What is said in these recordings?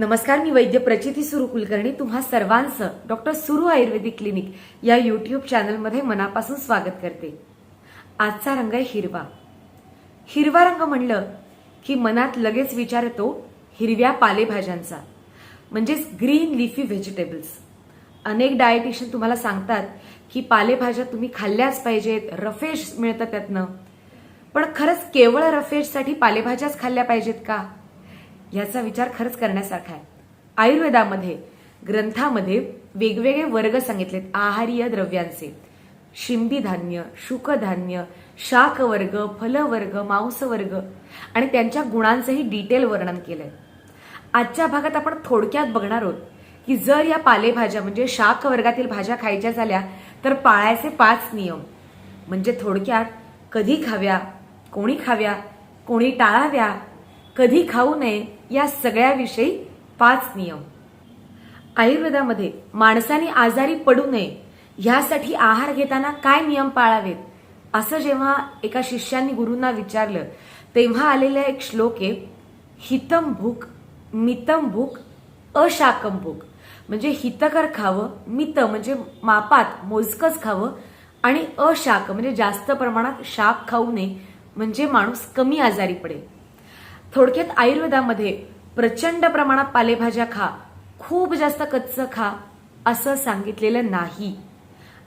नमस्कार मी वैद्य प्रचिती सुरू कुलकर्णी. तुम्हा सर्वांचं डॉक्टर सुरू आयुर्वेदिक क्लिनिक या युट्यूब चॅनलमध्ये मनापासून स्वागत करते. आजचा रंग आहे हिरवा. हिरवा रंग म्हणलं की मनात लगेच विचार येतो हिरव्या पालेभाज्यांचा म्हणजेच ग्रीन लिफी व्हेजिटेबल्स. अनेक डायटिशियन तुम्हाला सांगतात की पालेभाज्या तुम्ही खाल्ल्याच पाहिजेत रफेश मिळतं त्यातनं. पण खरंच केवळ रफेशसाठी पालेभाज्याच खाल्ल्या पाहिजेत का? याचा विचार खरंच करण्यासारखा आहे. आयुर्वेदामध्ये ग्रंथामध्ये वेगवेगळे वर्ग सांगितलेत आहारीय द्रव्यांचे. शिंबी धान्य शुकधान्य शाकवर्ग फलवर्ग मांसवर्ग आणि त्यांच्या गुणांचंही डिटेल वर्णन केलंय. आजच्या भागात आपण थोडक्यात बघणार आहोत की जर या पालेभाज्या म्हणजे शाक वर्गातील भाज्या खायच्या झाल्या तर पाळायचे पाच नियम. म्हणजे थोडक्यात कधी खाव्या कोणी खाव्या कोणी टाळाव्या कधी खाऊ नये या सगळ्याविषयी पाच नियम. आयुर्वेदामध्ये माणसाने आजारी पडू नये ह्यासाठी आहार घेताना काय नियम पाळावेत? असं जेव्हा एका शिष्याने गुरूंना विचारलं तेव्हा आलेला एक श्लोक आहे हितम भूक मितम भूक अशाकम भूक. म्हणजे हितकर खावं मित म्हणजे मापात मोजकच खावं आणि अशाक म्हणजे जास्त प्रमाणात शाक खाऊ नये म्हणजे माणूस कमी आजारी पडेल. थोडक्यात आयुर्वेदामध्ये प्रचंड प्रमाणात पालेभाज्या खा खूप जास्त कच्चं खा असं सांगितलेलं नाही.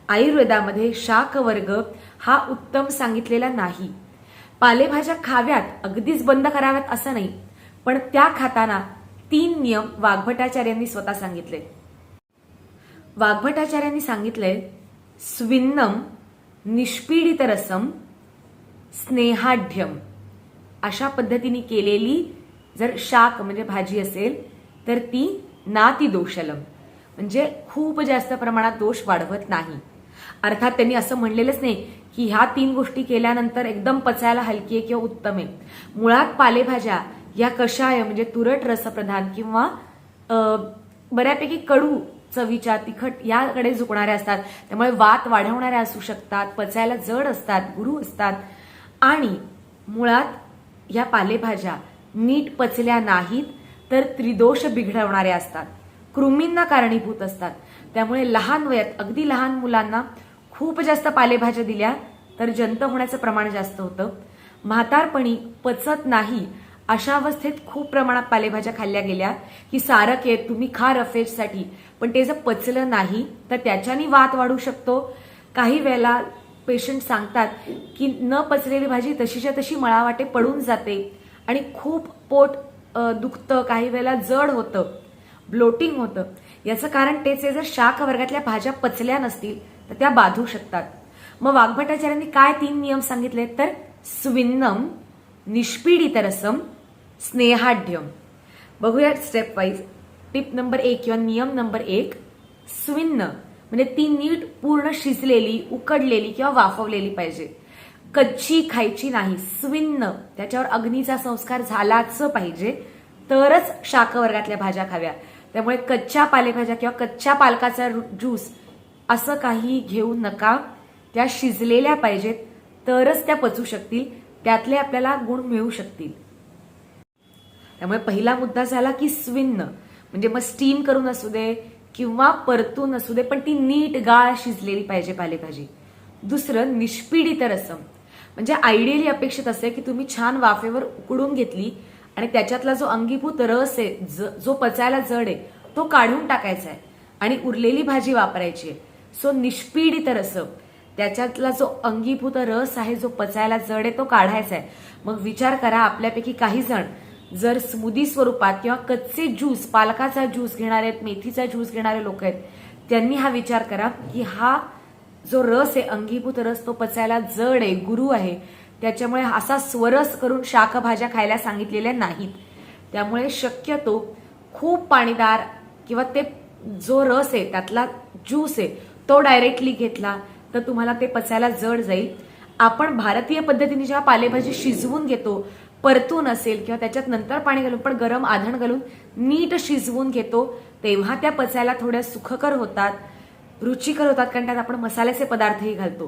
आयुर्वेदामध्ये शाक वर्ग हा उत्तम सांगितलेला नाही. पालेभाज्या खाव्यात अगदीच बंद कराव्यात असं नाही पण त्या खाताना तीन नियम वाघभटाचार्यांनी स्वतः सांगितले. वाघभटाचार्यांनी सांगितले स्विन्नम निष्पीडित रसम स्नेहाढ्यम. अशा पद्धतीने केलेली जर शाक म्हणजे भाजी असेल तर ती नाती दोषलम. म्हणजे खूप जास्त प्रमाणात दोष वाढवत नाही. अर्थात त्यांनी असं म्हणलेलंच नाही की ह्या तीन गोष्टी केल्यानंतर एकदम पचायला हलकी आहे किंवा उत्तम आहे. मुळात पालेभाज्या या कषाय म्हणजे तुरट रसप्रधान किंवा बऱ्यापैकी कडू चवीच्या तिखट याकडे झुकणाऱ्या असतात. त्यामुळे वात वाढवणाऱ्या असू शकतात पचायला जड असतात गुरु असतात. आणि मुळात या पालेभाज्या नीट पचल्या नाहीत तर त्रिदोष बिघडवणाऱ्या असतात. कृमींना कारणीभूत असतात. त्यामुळे लहान वयात अगदी लहान मुलांना खूप जास्त पालेभाज्या दिल्या तर जंत होण्याचं प्रमाण जास्त होतं. म्हातारपणी पचत नाही अशा अवस्थेत खूप प्रमाणात पालेभाज्या खाल्ल्या गेल्या. की सारक आहे तुम्ही खा रफेजसाठी. पण ते जर पचलं नाही तर त्याच्यानी वात वाढू शकतो. काही वेळेला पेशंट सांगतात की न पचलेली भाजी तशीच्या तशी मळावाटे पडून जाते. आणि खूप पोट दुखतं काही वेळेला जड होतं ब्लोटिंग होतं. याचं कारण तेच आहे जर शाक वर्गातल्या भाज्या पचल्या नसतील तर त्या बाधू शकतात. मग वाघभटाचार्यांनी काय तीन नियम सांगितले? तर स्विन्नम निष्पीडित रसम स्नेहाढ्यम. बघूया स्टेप वाईज टिप नंबर एक किंवा नियम नंबर एक स्विन्न. म्हणजे ती नीट पूर्ण शिजलेली उकडलेली किंवा वाफवलेली पाहिजे. कच्ची खायची नाही स्विन्न. त्याच्यावर अग्नीचा संस्कार झालाच पाहिजे. तरच शाकवर्गातल्या भाज्या खाव्या. त्यामुळे कच्च्या पालेभाज्या किंवा कच्च्या पालकाचा ज्यूस असं काही घेऊ नका. त्या शिजलेल्या पाहिजेत तरच त्या पचू शकतील. त्यातले आपल्याला गुण मिळू शकतील. त्यामुळे पहिला मुद्दा झाला की स्विन्न. म्हणजे मग स्टीम करून असू दे किंवा परतून असू दे पण ती नीट गाळ शिजलेली पाहिजे पालेभाजी. दुसरं निष्पीडित रसम म्हणजे आयडियली अपेक्षित असे की तुम्ही छान वाफेवर उकडून घेतली आणि त्याच्यातला जो अंगीभूत रस आहे ज- जो पचायला जड आहे तो काढून टाकायचा आहे आणि उरलेली भाजी वापरायची आहे. सो निष्पीडित रसम त्याच्यातला जो अंगीभूत रस आहे जो पचायला जड आहे तो काढायचा आहे. मग विचार करा आपल्यापैकी काही जण जर स्मूदी स्वरूपात किंवा कच्चे ज्यूस पालकाचा ज्यूस घेणारे आहेत मेथीचा ज्यूस घेणारे लोक आहेत त्यांनी हा विचार करा की हा जो रस आहे अंगीभूत रस तो पचायला जड आहे गुरु आहे. त्याच्यामुळे असा स्वरस करून शाकभाज्या खायला सांगितलेल्या नाहीत. त्यामुळे शक्यतो खूप पाणीदार किंवा ते जो रस आहे त्यातला ज्यूस आहे तो डायरेक्टली घेतला तर तुम्हाला ते पचायला जड जाईल. आपण भारतीय पद्धतीने जेव्हा पालेभाजी शिजवून घेतो परतून असेल किंवा त्याच्यात नंतर पाणी घालून पण गरम आधण घालून नीट शिजवून घेतो तेव्हा त्या पचायला थोड्या सुखकर होतात रुचिकर होतात कारण त्यात आपण मसाल्याचे पदार्थही घालतो.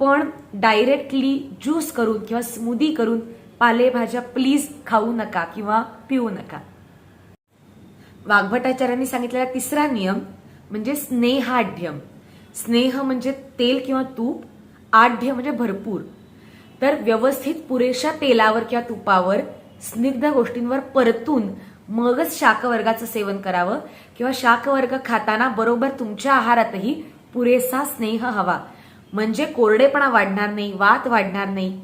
पण डायरेक्टली ज्यूस करून किंवा स्मूदी करून पालेभाज्या प्लीज खाऊ नका किंवा पिऊ नका. वाघभटाचार्यांनी सांगितलेला तिसरा नियम म्हणजे स्नेहाढ्यम. स्नेह म्हणजे तेल किंवा तूप आढ्य म्हणजे भरपूर. तर व्यवस्थित पुरेशा तेलावर किंवा तुपावर स्निग्ध गोष्टींवर परतून मगच शाकवर्गाचं सेवन करावं किंवा शाकवर्ग खाताना बरोबर तुमच्या आहारातही पुरेसा स्नेह हवा. म्हणजे कोरडेपणा वाढणार नाही वात वाढणार नाही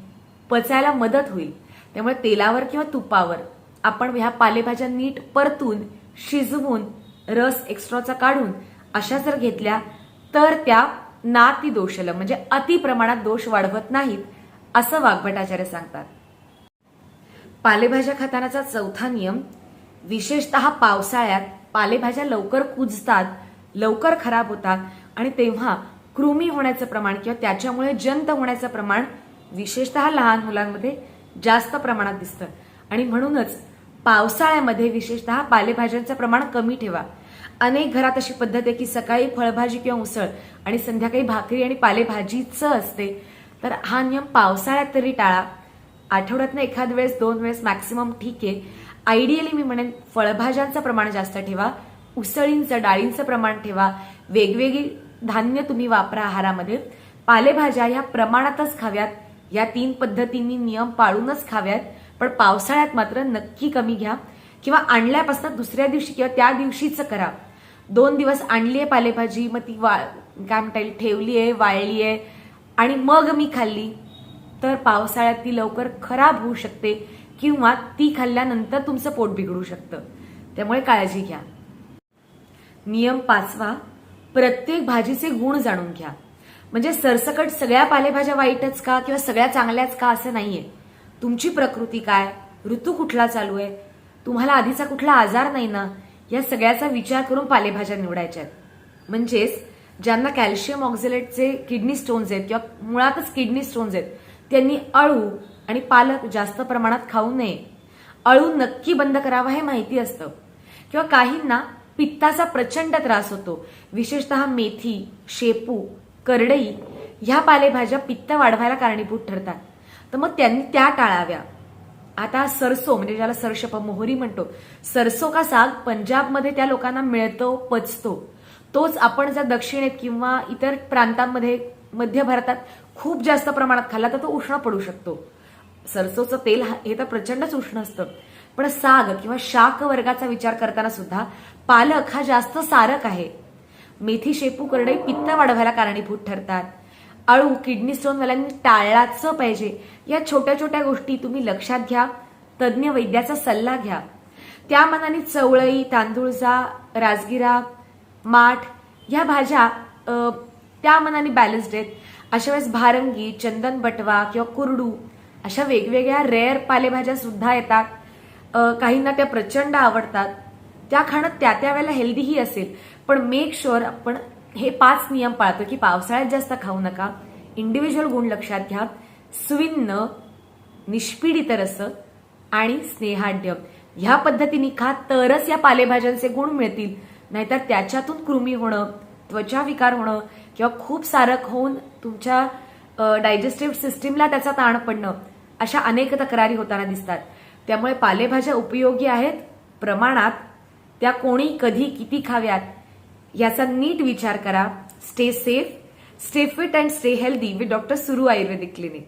पचायला मदत होईल. त्यामुळे तेलावर किंवा तुपावर आपण ह्या पालेभाज्या नीट परतून शिजवून रस एक्स्ट्राचा काढून अशा जर घेतल्या तर त्या नाती दोषलं म्हणजे अति प्रमाणात दोष वाढवत नाहीत. असं वाघभटाचार्य सांगतात. पालेभाज्या खातानाचा चौथा नियम विशेषतः पावसाळ्यात पालेभाज्या लवकर कुजतात लवकर खराब होतात आणि तेव्हा कृमी होण्याचं प्रमाण किंवा त्याच्यामुळे जंत होण्याचं प्रमाण विशेषतः लहान मुलांमध्ये जास्त प्रमाणात दिसतं. आणि म्हणूनच पावसाळ्यामध्ये विशेषतः पालेभाज्यांचं प्रमाण कमी ठेवा. अनेक घरात अशी पद्धत आहे की सकाळी फळभाजी किंवा उसळ आणि संध्याकाळी भाकरी आणि पालेभाजीचं असते. तर हा नियम पावसाळ्यात तरी टाळा. आठवड्यातनं एखाद वेळेस दोन वेळेस मॅक्सिमम ठीक आहे. आयडियली मी म्हणेन फळभाज्यांचं प्रमाण जास्त ठेवा. उसळींचं डाळींचं प्रमाण ठेवा. वेगवेगळी धान्य तुम्ही वापरा आहारामध्ये. पालेभाज्या ह्या प्रमाणातच खाव्यात. या तीन पद्धतींनी नियम पाळूनच खाव्यात. पण पावसाळ्यात मात्र नक्की कमी घ्या. किंवा आणल्यापासून दुसऱ्या दिवशी किंवा त्या दिवशीच करा. दोन दिवस आणली आहे पालेभाजी मग ती वा काय म्हणता येईल? ठेवली आहे वाळली आहे आणि मग मी खाल्ली. तर पावसाळ्यात ती लवकर खराब होऊ शकते किंवा ती खाल्ल्यानंतर तुमचं पोट बिघडू शकतं. त्यामुळे काळजी घ्या. नियम पाचवा. प्रत्येक भाजीचे गुण जाणून घ्या. म्हणजे सरसकट सगळ्या पालेभाज्या वाईटच का किंवा सगळ्या चांगल्याच का असं नाहीये. तुमची प्रकृती काय? ऋतू कुठला चालू आहे? तुम्हाला आधीचा कुठला आजार नाही ना? या सगळ्याचा विचार करून पालेभाज्या निवडायच्या आहेत म्हणजेच ज्यांना कॅल्शियम ऑक्झिलेटचे किडनी स्टोन्स आहेत किंवा मुळातच किडनी स्टोन्स आहेत त्यांनी अळू आणि पालक जास्त प्रमाणात खाऊ नये. अळू नक्की बंद करावा हे माहिती असतं. किंवा काहींना पित्ताचा प्रचंड त्रास होतो. विशेषतः मेथी शेपू करडई ह्या पालेभाज्या पित्त वाढवायला कारणीभूत ठरतात. तर मग त्यांनी त्या टाळाव्या. आता सरसो म्हणजे ज्याला सरशप मोहरी म्हणतो सरसो का साग पंजाबमध्ये त्या लोकांना मिळतो पचतो. तोच आपण जर दक्षिणेत किंवा इतर प्रांतांमध्ये मध्य भारतात खूप जास्त प्रमाणात खाल्ला तर तो उष्ण पडू शकतो. सरसोचं तेल हा- हे तर प्रचंडच उष्ण असतं. पण साग किंवा शाक वर्गाचा विचार करताना सुद्धा पालक हा जास्त सारक आहे. मेथी शेपू करडई पित्त वाढवायला कारणीभूत ठरतात. अळू किडनी स्टोनवाल्यांनी टाळलाच पाहिजे. या छोट्या छोट्या गोष्टी तुम्ही लक्षात घ्या तज्ज्ञ वैद्याचा सल्ला घ्या. त्या मनाने चवळई तांदूळचा राजगिरा माठ ह्या भाज्या त्या मनाने बॅलन्स्ड आहेत. अशा वेळेस भारंगी चंदन बटवा किंवा कुरडू अशा वेगवेगळ्या रेअर पालेभाज्या सुद्धा येतात. काहींना त्या प्रचंड आवडतात. त्या खाणं त्या त्या वेळेला हेल्दीही असेल. पण मेक शुअर आपण हे पाच नियम पाळतो की पावसाळ्यात जास्त खाऊ नका. इंडिव्हिज्युअल गुण लक्षात घ्या. सुविन्न निष्पीडित रस आणि स्नेहाढ्य. ह्या पद्धतीने खा तरच या पालेभाज्यांचे गुण मिळतील. नाहीतर त्याच्यातून कृमी होणं त्वचा विकार होणं किंवा खूप सारक होऊन तुमच्या डायजेस्टिव्ह सिस्टीमला त्याचा ताण पडणं अशा अनेक तक्रारी होताना दिसतात. त्यामुळे पालेभाज्या उपयोगी आहेत प्रमाणात त्या कोणी कधी किती खाव्यात याचा नीट विचार करा. Stay safe stay fit and stay healthy with doctor Suru Ayurvedic clinic